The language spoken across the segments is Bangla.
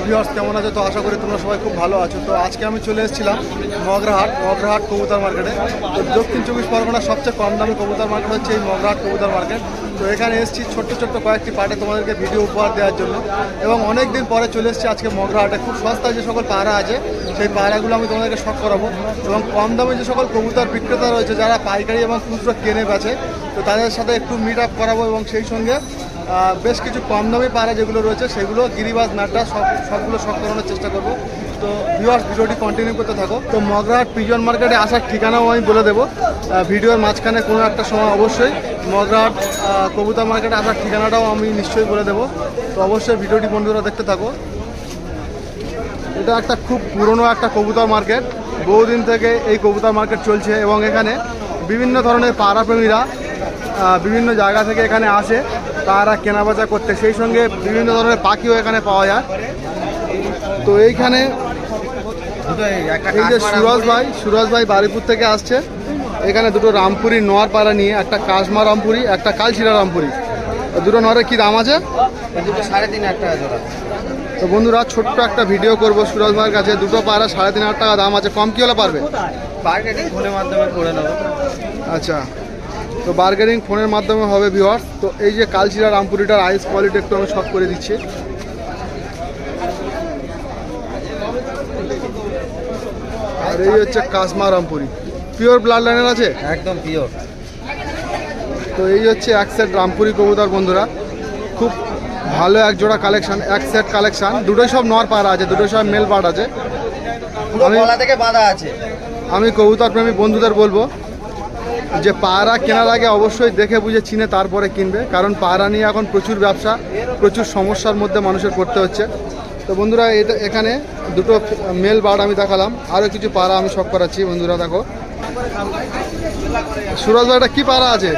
হ্যালো ভিউয়ার্স, কেমন আছো? তো আশা করি তোমরা সবাই খুব ভালো আছো। তো আজকে আমি চলে এসেছিলাম মগরাহাট মগরাহাট কবুতর মার্কেটে তো দক্ষিণ চব্বিশ পরগনার সবচেয়ে কম দামি কবুতর মার্কেট হচ্ছে এই মগরাহাট কবুতর মার্কেট তো এখানে এসেছি ছোট্ট ছোট্ট কয়েকটি পার্টে তোমাদেরকে ভিডিও উপহার দেওয়ার জন্য। এবং অনেক দিন পরে চলে এসেছি আজকে মগরাহাটে। খুব সস্তায় যে সকল পায়রা আছে, সেই পায়রাগুলো আমি তোমাদেরকে শখ করাবো। এবং কম দামে যে সকল কবুতর বিক্রেতা রয়েছে, যারা পাইকারি এবং খুচরো কেনে বেচে, তো তাদের সাথে একটু মিট আপ করাবো এবং সেই সঙ্গে বেশ কিছু কম দামি পায়রা যেগুলো রয়েছে সেগুলো গিরিবাজ নাড্ডা সব সবগুলো শখ করানোর চেষ্টা করব। তো ভিউয়ার্স ভিডিওটি কন্টিনিউ করতে থাকো। তো মগরাহাট পিজন মার্কেটে আসার ঠিকানাও আমি বলে দেবো। ভিডিওর মাঝখানে কোনো একটা সময় অবশ্যই মগরাহাট আহ, কবুতর মার্কেটে আসার ঠিকানাটাও আমি নিশ্চয়ই বলে দেবো। তো অবশ্যই ভিডিওটি বন্ধুরা দেখতে থাকো। এটা একটা খুব পুরনো একটা কবুতর মার্কেট। বহুদিন থেকে এই কবুতর মার্কেট চলছে এবং এখানে বিভিন্ন ধরনের পাড়াপ্রেমীরা আহ, বিভিন্ন জায়গা থেকে এখানে আসে। তারা কেনাবেচা করতে। সেই সঙ্গে বিভিন্ন ধরনের পাখিও এখানে পাওয়া যায়। তো এইখানে এই যে সুরজ ভাই সুরজ ভাই বারিপুর থেকে আসছে। এখানে দুটো রামপুরি নোয়ার পাড়া নিয়ে একটা কাশমা রামপুরি একটা কালচিরা রামপুরি। দুটো নরের কি দাম আছে? দুটো সাড়ে তিন হাজার টাকা জোড়া তো বন্ধুরা ছোট্ট একটা ভিডিও করব সুরজ ভাইয়ের কাছে। দুটো পায়রা সাড়ে তিন হাজার টাকা দাম আছে। কম কি হলে পারবে? মাধ্যমে করে নেব। আচ্ছা। তো বার্গেনিং ফোনের মাধ্যমে হবে ভিওয়ার্স তো এই যে কালচিরা রামপুরিটার আইস কোয়ালিটি একটু আমি শখ করে দিচ্ছি। আর এই হচ্ছে কাসমা রামপুরি। পিওর ব্লাড লাইনের আছে? একদম পিওর তো এই হচ্ছে এক সেট রামপুরি কবুতর বন্ধুরা। খুব ভালো এক জোড়া কালেকশন এক সেট কালেকশন দুটোই সব নর পাড়া আছে দুটোই সব মেল পাড় আছে। আমি- গলা থেকে বাঁধা আছে। আমি কবুতর প্রেমী বন্ধুদের বলব যে পায়রা কেনার আগে অবশ্যই দেখে বুঝে চিনে তারপরে কিনবে। কারণ পায়রা নিয়ে এখন প্রচুর ব্যবসা প্রচুর সমস্যার মধ্যে মানুষের পড়তে হচ্ছে। তো বন্ধুরা এটা এখানে দুটো মেল বার্ড আমি দেখালাম। আরও কিছু পায়রা আমি শখ করাচ্ছি বন্ধুরা দেখো। সুরজ ভাই এটা কী পায়রা আছে?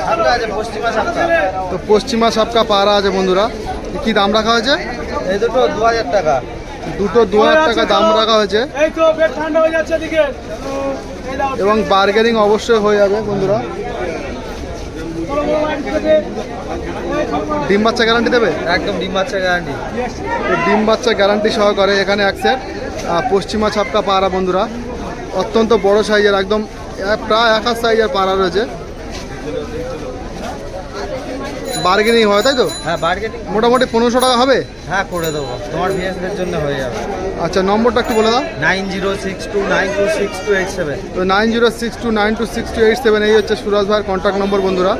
তো পশ্চিমা সাপকা পায়রা আছে বন্ধুরা। কি দাম রাখা হয়েছে? এই দুটো দু হাজার টাকা। দুটো দু হাজার টাকা দাম রাখা হয়েছে। এবং বার্গেনিং অবশ্যই হয়ে যাবে বন্ধুরা। ডিম বাচ্চা গ্যারান্টি দেবে? একদম ডিম বাচ্চা গ্যারান্টি ডিম বাচ্চা গ্যারান্টি সহকারে এখানে এক সেট পশ্চিমা ছাপটা পাড়া বন্ধুরা। অত্যন্ত বড় সাইজের একদম প্রায় এক সাইজের পাড়া রয়েছে। বার্গেনিং হয় তাই তো? হ্যাঁ মার্কেটিং মোটামুটি পনেরোশো টাকা হবে? হ্যাঁ করে দেবো। তোমার ভিএসের জন্য হয়ে যাবে। আচ্ছা নম্বরটা একটু বলে দাও। Nine zero six two nine two six two eight seven. তো nine zero six two nine two six two eight seven এই হচ্ছে সুরাজ ভাইয়ের কন্ট্যাক্ট নম্বর বন্ধুরা।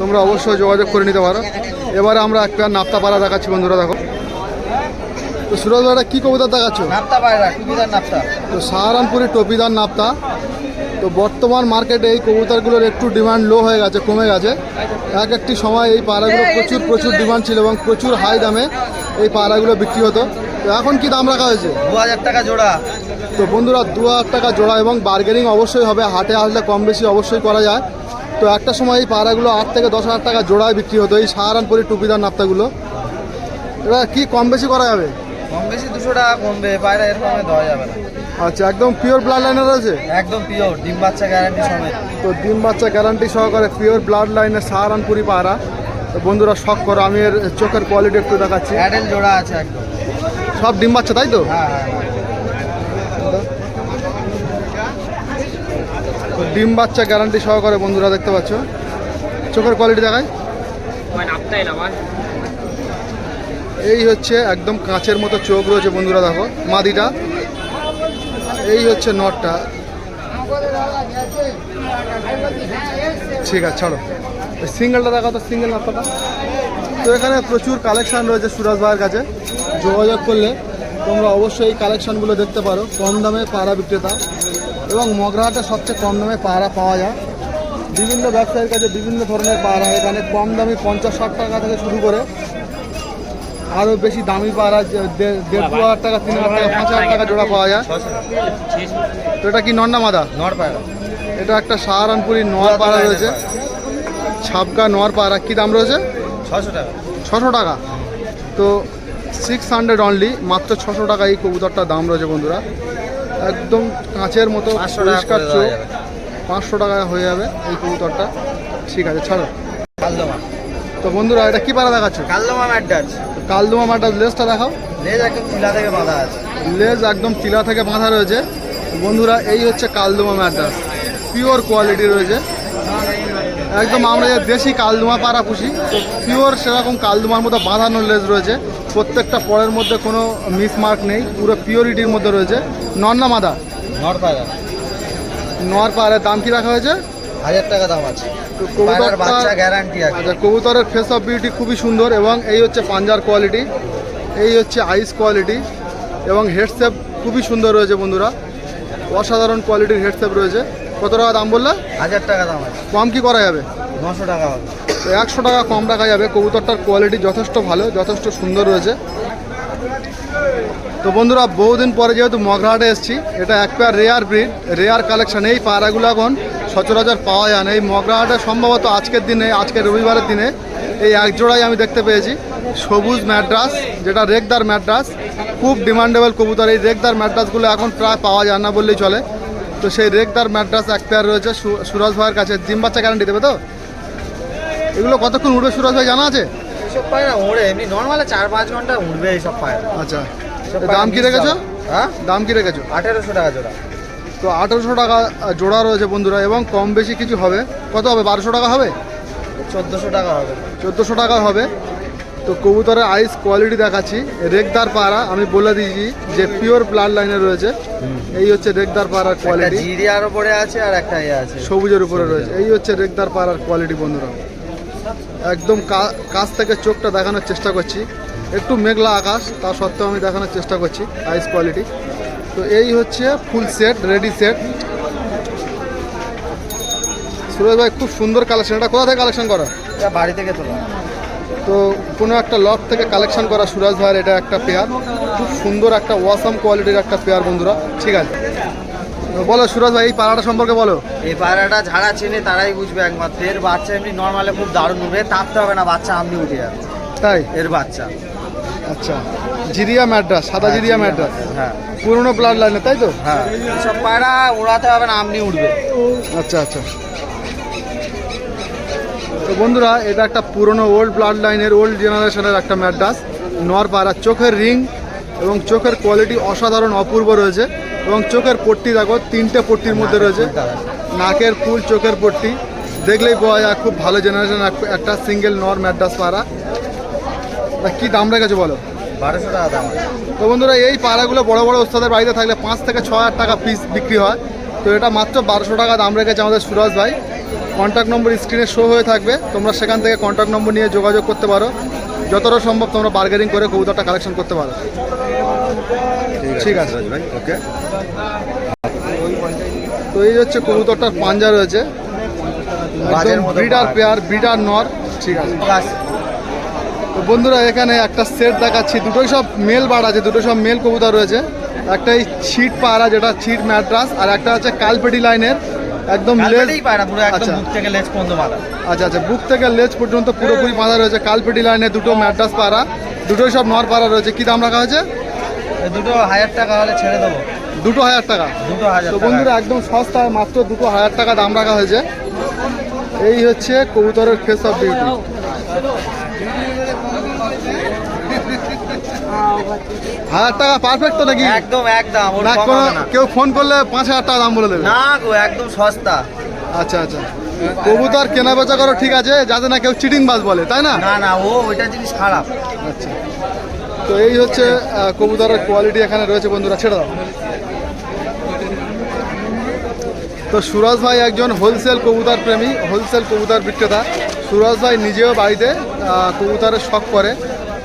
তোমরা অবশ্যই যোগাযোগ করে নিতে পারো। এবারে আমরা একটা নাপ্তা পাড়া দেখাচ্ছি বন্ধুরা দেখো। তো সুরাজ ভাইরা কী কবিতা দেখাচ্ছ? নাপ্তা পায়রা টুপিদার নাপ্তা। তো সাহারানপুরি টপিদার নাপ্তা। তো বর্তমান মার্কেটে এই কবুতরগুলোর একটু ডিমান্ড লো হয়ে গেছে কমে গেছে। এক একটি সময় এই পাড়াগুলো প্রচুর প্রচুর ডিমান্ড ছিল এবং প্রচুর হাই দামে এই পাড়াগুলো বিক্রি হতো। তো এখন কি দাম রাখা হয়েছে? দু হাজার টাকা জোড়া। তো বন্ধুরা দু হাজার টাকা জোড়া এবং বার্গেনিং অবশ্যই হবে হাটে আসলে কম বেশি অবশ্যই করা যায়। তো একটা সময় এই পাড়াগুলো আট থেকে দশ হাজার টাকা জোড়ায় বিক্রি হতো এই সাহারানপুরি টুপিদার নাপ্তাগুলো। এবার কি কম বেশি করা যাবে? কম বেশি দুশো টাকা কমবে পায়রা এরকম দেওয়া যাবে না। আচ্ছা একদম পিওর ব্লাড লাইনের রয়েছে একদম পিওর ডিম বাচ্চা গ্যারান্টি সমেত। তো ডিম বাচ্চা গ্যারান্টি সহকারে পিওর ব্লাড লাইনের সাহারানপুরি পায়রা তো বন্ধুরা শখ করো আমি এর চোখের কোয়ালিটি একটু দেখাচ্ছি। প্যাডেল জোড়া আছে একদম। সব ডিম বাচ্চা তাই তো? হ্যাঁ হ্যাঁ হ্যাঁ। তো ডিম বাচ্চা গ্যারান্টি সহকারে বন্ধুরা দেখতে পাচ্ছ? চোখের কোয়ালিটি দেখায় এই হচ্ছে একদম কাঁচের মতো চোখ রয়েছে বন্ধুরা দেখো মাদিটা। এই হচ্ছে নটটা। ঠিক আছে, ছাড়ো। সিঙ্গেলটা দেখো তো সিঙ্গেল নাপ্তাটা তো এখানে প্রচুর কালেকশান রয়েছে সুরাজ ভাইয়ের কাছে। যোগাযোগ করলে তোমরা অবশ্যই এই কালেকশানগুলো দেখতে পারো। কম দামে পাড়া বিক্রেতা এবং মগরাহাটে সবচেয়ে কম দামে পাড়া পাওয়া যায়। বিভিন্ন ব্যবসায়ীর কাছে বিভিন্ন ধরনের পাড়া। এখানে কম দামে পঞ্চাশ ষাট টাকা থেকে শুরু করে আরও বেশি দামি পাড়া দেড় হাজার টাকা তিন হাজার টাকা পাঁচ হাজার টাকা জোড়া পাওয়া যায়। তো এটা কি নন্না মাদা? নর পায়রা এটা একটা সাহারানপুরি নোয়ার পাড়া রয়েছে। ছাপকা নোয়ার পাড়া কী দাম রয়েছে? ছশো টাকা। ছশো টাকা। তো সিক্স হান্ড্রেড অনলি মাত্র ছশো টাকা এই কবুতরটার দাম রয়েছে বন্ধুরা। একদম কাঁচের মতো পাঁচশো টাকা পরিষ্কার চোখ। পাঁচশো টাকায় হয়ে যাবে এই কবুতরটা। ঠিক আছে ছাড়ো। তো বন্ধুরা এটা কি পাড়া দেখাচ্ছ? কালদমা কালদুমা মাটার লেসটা দেখাও। লেজ একদম টিলা থেকে বাঁধা আছে। লেজ একদম টিলা থেকে বাঁধা রয়েছে। বন্ধুরা এই হচ্ছে কালদুমা ম্যাড্রাস পিওর কোয়ালিটি রয়েছে। একদম আমরা যে দেশি কালদুমা পাড়া পুষি তো পিওর সেরকম কালদুমার মধ্যে বাঁধানো লেজ রয়েছে। প্রত্যেকটা পরের মধ্যে কোনো মিসমার্ক নেই পুরো পিওরিটির মধ্যে রয়েছে। নন্না মাদা? নর পায়রা নর পাড়ের দাম কী রাখা হয়েছে? হাজার টাকা দাম আছে। পায়রার বাচ্চা গ্যারান্টি আছে। আচ্ছা কবুতরের ফেস অফ বিউটি খুবই সুন্দর এবং এই হচ্ছে পাঞ্জার কোয়ালিটি এই হচ্ছে আইস কোয়ালিটি এবং হেডসেপ খুবই সুন্দর রয়েছে বন্ধুরা। অসাধারণ কোয়ালিটির হেডসেপ রয়েছে। কত টাকা দাম বললে? হাজার টাকা দাম আছে। কম কি করা যাবে? নশো টাকা হবে। তো একশো টাকা কম রাখা যাবে। কবুতরটার কোয়ালিটি যথেষ্ট ভালো যথেষ্ট সুন্দর রয়েছে। তো বন্ধুরা বহুদিন পরে যেহেতু মগরাহাটে এসেছি এটা এক pair rare breed rare collection এই পায়রাগুলো এখন সচরাচর পাওয়া যায় না। এই মগরাহাটা সম্ভবত আজকের দিনে আজকের রবিবারের দিনে এই এক জোড়াই আমি দেখতে পেয়েছি। সবুজ ম্যাড্রাস যেটা রেগদার ম্যাড্রাস খুব ডিমান্ডেবল কবুতর। এই রেগদার ম্যাড্রাসগুলো এখন প্রায় পাওয়া যায় না বললেই চলে। তো সেই রেগদার ম্যাড্রাস এক পেয়ার রয়েছে সুরজ ভাইয়ের কাছে। জিম বাচ্চা গ্যারান্টি দেবে তো? এগুলো কতক্ষণ উঠবে সুরজ ভাই জানা আছে? এইসব পায়রা উড়ে এমনি নর্মালে চার পাঁচ ঘণ্টা উঠবে এইসব পায়রা। আচ্ছা। দাম কি রেখেছো? হ্যাঁ? দাম কি রেখেছো? আঠেরোশো টাকা জোড়া। তো আঠেরোশো টাকা জোড়া রয়েছে বন্ধুরা এবং কম বেশি কিছু হবে। কত হবে? বারোশো টাকা হবে? চোদ্দোশো টাকা হবে। চোদ্দোশো টাকা হবে। তো কবুতরের আইস কোয়ালিটি দেখাচ্ছি। রেগদার পাড়া আমি বলে দিয়েছি যে পিওর ব্লাড লাইনে রয়েছে। এই হচ্ছে রেগদার পাড়ার কোয়ালিটি জিরিয়ার ওপরে আছে আর একটা ইয়ে আছে। সবুজের উপরে রয়েছে। এই হচ্ছে রেগদার পাড়ার কোয়ালিটি বন্ধুরা। একদম কাছ থেকে চোখটা দেখানোর চেষ্টা করছি। একটু মেঘলা আকাশ তা সত্ত্বেও আমি দেখানোর চেষ্টা করছি আইস কোয়ালিটি তো এই হচ্ছে full set ready set. Suraj ভাই খুব সুন্দর কালেকশন এটা কোথা থেকে কালেকশন করা? এটা বাড়ি থেকে তোলা। তো কোনো একটা লক থেকে কালেকশন করা সুরাজ ভাইয়ের এটা একটা পেয়ার খুব সুন্দর একটা ওয়াসাম কোয়ালিটির একটা পেয়ার বন্ধুরা। ঠিক আছে। বলো সুরাজ ভাই এই পাড়াটা সম্পর্কে বলো। এই পায়রাটা যারা চেনে তারাই বুঝবে একমাত্র। এর বাচ্চা এমনি নর্মালে খুব দারুণ উঠবে তাপতে হবে না বাচ্চা আমনি উঠে যাবে। তাই? এর বাচ্চা। আচ্ছা জিরিয়া ম্যাড্রাস সাদা জিরিয়া ম্যাড্রাস। হ্যাঁ। পুরোনো ব্লাড লাইনে তাই তো? হ্যাঁ। সব পায়রা উড়াতে হবে না আমনি উঠবে আচ্ছা আচ্ছা। তো বন্ধুরা এটা একটা পুরনো ওল্ড ব্লাড লাইনের ওল্ড জেনারেশনের একটা ম্যাড্রাস। নরপাড়া চোখের রিং এবং চোখের কোয়ালিটি অসাধারণ অপূর্ব রয়েছে এবং চোখের পট্টি দেখো তিনটে পট্টির মধ্যে রয়েছে। নাকের ফুল চোখের পট্টি। দেখলেই বোঝা যায় খুব ভালো জেনারেশন একটা সিঙ্গেল নর ম্যাড্রাস পাড়া তা কী দাম রেখেছো বলো? বারোশো টাকা দাম। তো বন্ধুরা এই পাড়াগুলো বড় বড় ওস্তাদের বাড়িতে থাকলে পাঁচ থেকে ছ হাজার টাকা পিস বিক্রি হয়। তো এটা মাত্র বারোশো টাকা দাম রেখেছে আমাদের সুরজ ভাই। কন্ট্যাক্ট নম্বর স্ক্রিনে শো হয়ে থাকবে। তোমরা সেখান থেকে কন্ট্যাক্ট নম্বর নিয়ে যোগাযোগ করতে পারো। যতটা সম্ভব তোমরা বার্গেনিং করে কবুতরটা কালেকশন করতে পারো। ঠিক আছে ভাই ওকে তো এই হচ্ছে কবুতরটার পাঞ্জা রয়েছে। ব্রিডার। পেয়ার ব্রিডার নর। ঠিক আছে। বন্ধুরা এখানে একটা সেট দেখাচ্ছি। দুটোই সব মেল বাড় আছে দুটো সব মেল কবুতর রয়েছে। একটা এই ছিট পাড়া যেটা ছিট ম্যাট্রাস আর একটা হচ্ছে কালপেটি লাইনের। একদম লেজ পায়রা পুরো একদম আচ্ছা। বুক থেকে লেজ পর্যন্ত মাথা আচ্ছা আচ্ছা বুক থেকে লেজ পর্যন্ত পুরোপুরি বাঁধা রয়েছে। কালপেটি লাইনে দুটো ম্যাট্রাস পাড়া দুটোই সব নর পাড়া রয়েছে। কি দাম রাখা হয়েছে? দুটো হাজার টাকা হলে ছেড়ে দেবো। দুটো হাজার টাকা। দুটো হাজার তো বন্ধুরা একদম সস্তায় মাত্র দুটো হাজার টাকা দাম রাখা হয়েছে। এই হচ্ছে কবুতরের ফেস অফ বিউটি হাজার টাকা পারফেক্ট তো নাকি? একদম একদম না কোনো কেউ ফোন করলে পাঁচ হাজার টাকা দাম বলে দেবে। না গো একদম সস্তা। আচ্ছা আচ্ছা। কবুতর কেনা বেচা করো ঠিক আছে যাতে না কেউ চিটিং বাস বলে তাই না? না না ও ওইটা জিনিস খারাপ। আচ্ছা। তো এই হচ্ছে কবুতরের কোয়ালিটি এখানে রয়েছে বন্ধুরা ছেড়ে দাও। তো সুরজ ভাই একজন হোলসেল কবুতর প্রেমী হোলসেল কবুতর বিক্রেতা। সুরজ ভাই নিজেও বাড়িতে কবুতরের শখ করে।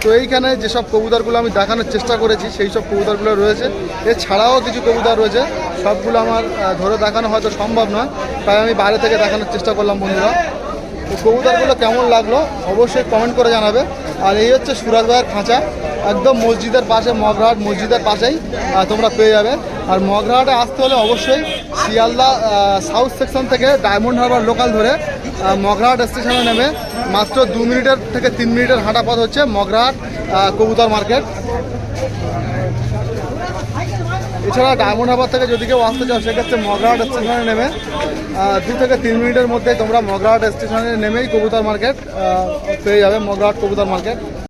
তো এইখানে যেসব কবুতরগুলো আমি দেখানোর চেষ্টা করেছি, সেই সব কবুতরগুলো রয়েছে। এছাড়াও কিছু কবুতর রয়েছে, সবগুলো আমার ধরে দেখানো হয়তো সম্ভব নয়, তাই আমি বাইরে থেকে দেখানোর চেষ্টা করলাম বন্ধুরা। তো কবুতরগুলো কেমন লাগল অবশ্যই কমেন্ট করে জানাবে। আর এই হচ্ছে সুরাজ ভাইয়ের খাঁচা, একদম মসজিদের পাশে, মগরাহাট মসজিদের পাশেই তোমরা পেয়ে যাবে। আর মগরাহাটে আসতে হলে অবশ্যই শিয়ালদা সাউথ সেকশন থেকে ডায়মন্ড হারবার লোকাল ধরে মগরাহাট স্টেশনে নেমে মাত্র দু মিনিটের থেকে তিন মিনিটের হাঁটা পথ হচ্ছে মগরাহাট কবুতর মার্কেট। এছাড়া ডায়মন্ড হাবার থেকে যদি কেউ আসতে চাও, সেক্ষেত্রে মগরাহাট স্টেশনে নেমে দু থেকে তিন মিনিটের মধ্যে তোমরা মগরাহাট স্টেশনে নেমেই কবুতর মার্কেট পেয়ে যাবে মগরাহাট কবুতর মার্কেট।